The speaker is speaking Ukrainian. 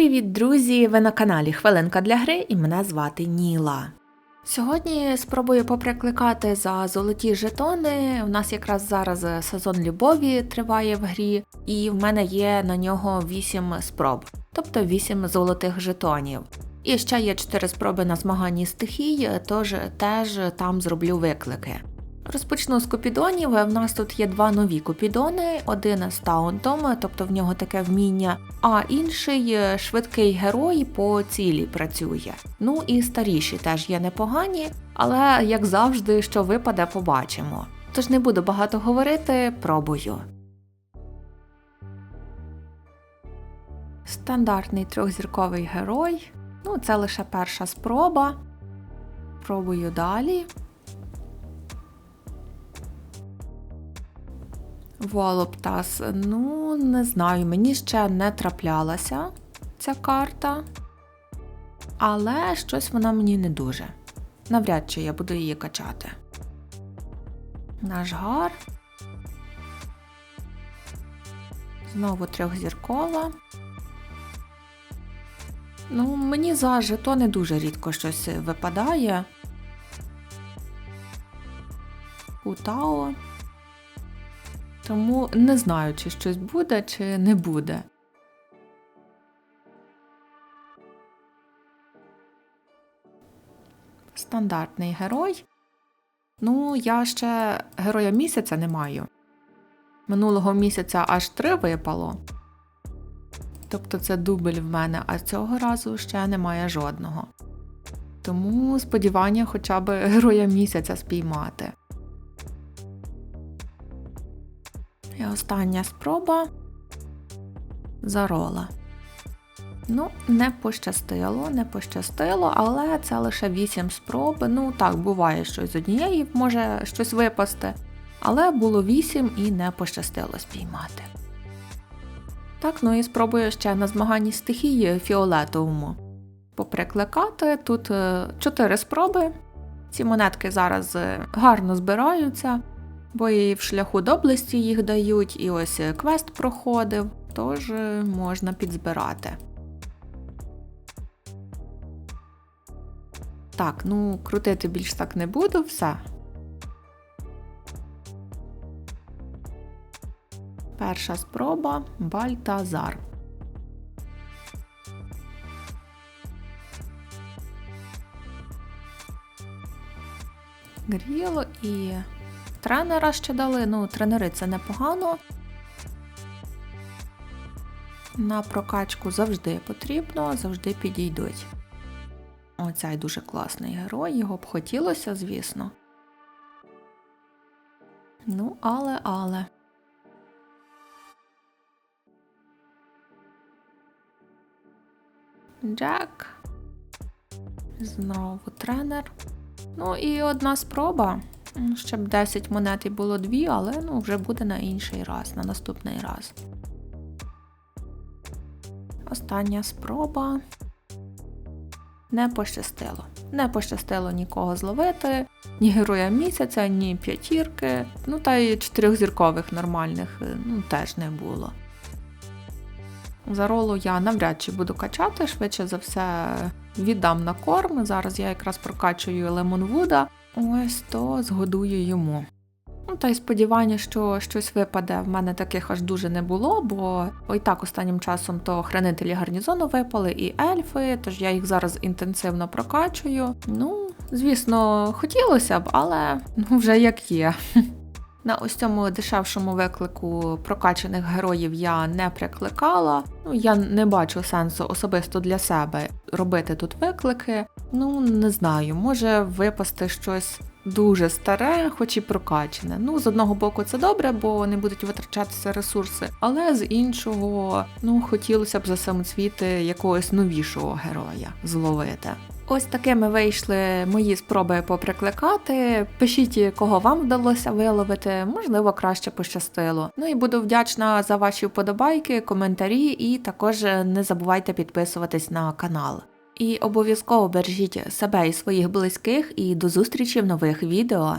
Привіт, друзі! Ви на каналі Хвилинка для гри і мене звати Ніла. Сьогодні спробую поприкликати за золоті жетони. У нас якраз зараз сезон любові триває в грі, і в мене є на нього 8 спроб, тобто 8 золотих жетонів. І ще є 4 спроби на змаганні стихій, тож теж там зроблю виклики. Розпочну з купідонів. В нас тут є два нові купідони: один з таунтом, тобто в нього таке вміння, а інший е, швидкий герой по цілі працює. Ну і старіші теж є непогані, але як завжди, що випаде, побачимо. Тож не буду багато говорити, пробую. Стандартний трьохзірковий герой. Ну, це лише перша спроба. Пробую далі. Волоптас, ну, не знаю, мені ще не траплялася ця карта, але щось вона мені не дуже. Навряд чи я буду її качати. Наш гар. Знову трьохзіркова. Ну, мені за жетони дуже рідко щось випадає. Утао. Тому не знаю, чи щось буде, чи не буде. Стандартний герой. Ну, я ще героя місяця не маю. Минулого місяця аж три випало. Тобто це дубль в мене, а цього разу ще немає жодного. Тому сподівання хоча б героя місяця спіймати. Остання спроба зарола. Ну, не пощастило, не пощастило, але це лише 8 спроб. Ну, так, буває, що з однієї може щось випасти. Але було 8 і не пощастило спіймати. Так, ну і спробую ще на змаганні стихії фіолетовому поприкликати. Тут 4 спроби. Ці монетки зараз е, гарно збираються бо і в шляху доблесті їх дають, і ось квест проходив, тож е, можна підзбирати. Так, ну, крутити більш так не буду, все. Перша спроба Бальтазар. Гріло і Тренера ще дали, ну, тренери це непогано. На прокачку завжди потрібно, завжди підійдуть. Оцей дуже класний герой, його б хотілося, звісно. Ну, але, але. Джек. Знову тренер. Ну і одна спроба. Ще б 10 монет і було 2, але ну, вже буде на інший раз, на наступний раз. Остання спроба. Не пощастило. Не пощастило нікого зловити, ні героя місяця, ні п'ятірки. Ну та й чотирьохзіркових нормальних е, ну, теж не було. За ролу я навряд чи буду качати, швидше за все віддам на корм. Зараз я якраз прокачую Лемонвуда. Ось то згодую йому. Ну, Та й сподівання, що щось випаде, в мене таких аж дуже не було, бо ой так останнім часом то хранителі гарнізону випали і ельфи, тож я їх зараз інтенсивно прокачую. Ну, звісно, хотілося б, але ну, вже як є. На ось цьому дешевшому виклику прокачаних героїв я не прикликала. Ну, я не бачу сенсу особисто для себе робити тут виклики. Ну, не знаю, може випасти щось дуже старе, хоч і прокачане. Ну, з одного боку, це добре, бо не будуть витрачатися ресурси, але з іншого, ну, хотілося б за самоцвіти якогось новішого героя зловити. Ось такими вийшли мої спроби поприкликати. Пишіть, кого вам вдалося виловити, можливо, краще пощастило. Ну і буду вдячна за ваші вподобайки, коментарі, і також не забувайте підписуватись на канал. І обов'язково бережіть себе і своїх близьких, і до зустрічі в нових відео.